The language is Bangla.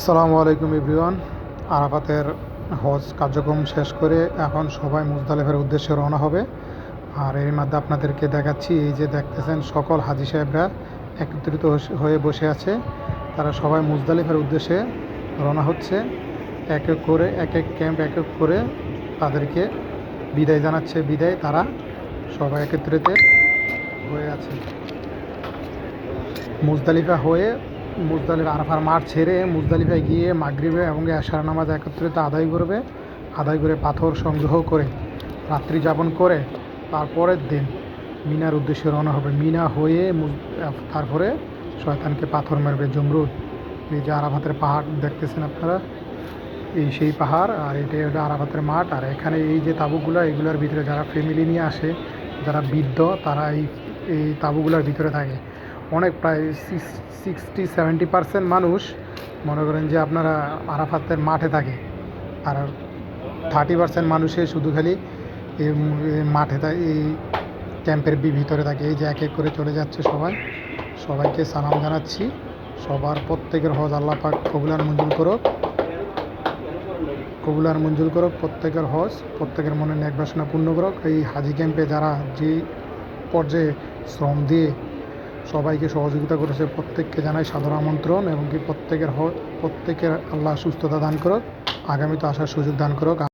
আসসালামু আলাইকুম ইব্রিওয়ান আরাফাতের হজ কার্যক্রম শেষ করে এখন সবাই মুজদালিফের উদ্দেশ্যে রওনা হবে। আর এর মধ্যে আপনাদেরকে দেখাচ্ছি, এই যে দেখতেছেন সকল হাজি সাহেবরা একত্রিত হয়ে বসে আছে। তারা সবাই মুজদালিফের উদ্দেশ্যে রওনা হচ্ছে। এক এক করে, এক এক ক্যাম্প এক এক করে তাদেরকে বিদায় জানাচ্ছে, বিদায় তারা সবাই একত্রিত হয়ে আছে। মুজদালিফা হয়ে মুজদালিফা আরাফার মাঠ ছেড়ে মুজদালিফায় গিয়ে মাগরিবে এবং এশার নামাজ একত্রিত আদায় করবে, আদায় করে পাথর সংগ্রহ করে রাত্রি যাপন করে তারপরের দিন মিনার উদ্দেশ্যে রওনা হবে। মিনা হয়ে তারপরে শয়তানকে পাথর মারবে জমরুদ। এই যে আরাফাতের পাহাড় দেখতেছেন আপনারা? এই সেই পাহাড়, আর এটা হলো আরাফাতের মাঠ। আর এখানে এই যে তাঁবুগুলো, এগুলোর ভিতরে যারা ফ্যামিলি নিয়ে আসে, যারা বৃদ্ধ, তারা এই এই তাঁবুগুলোর ভিতরে থাকে। অনেক প্রায় সিক্সটি সেভেন্টি পার্সেন্ট মানুষ মনে করেন যে আপনারা আরাফাতের মাঠে থাকে। আর থার্টি পার্সেন্ট মানুষে শুধু খালি এই মাঠে এই ক্যাম্পের ভিতরে থাকে। এই যে এক এক করে চলে যাচ্ছে সবাই। সবাইকে সালাম জানাচ্ছি। সবার প্রত্যেকের হজ আল্লাহ পাক কবুলার মঞ্জুর করুক। কবুলার মঞ্জুর করুক, প্রত্যেকের হজ, প্রত্যেকের মনে ন্যাক বাসনা পূর্ণ করুক। এই হাজি ক্যাম্পে যারা যে পর্যায়ে শ্রম দিয়ে সবাইকে সহযোগিতা করেছে প্রত্যেককে জানাই সাদর আমন্ত্রণ এবং কি প্রত্যেকের প্রত্যেকের আল্লাহ সুস্থতা দান করুক, আগামীতে আসার সুযোগ দান করুক।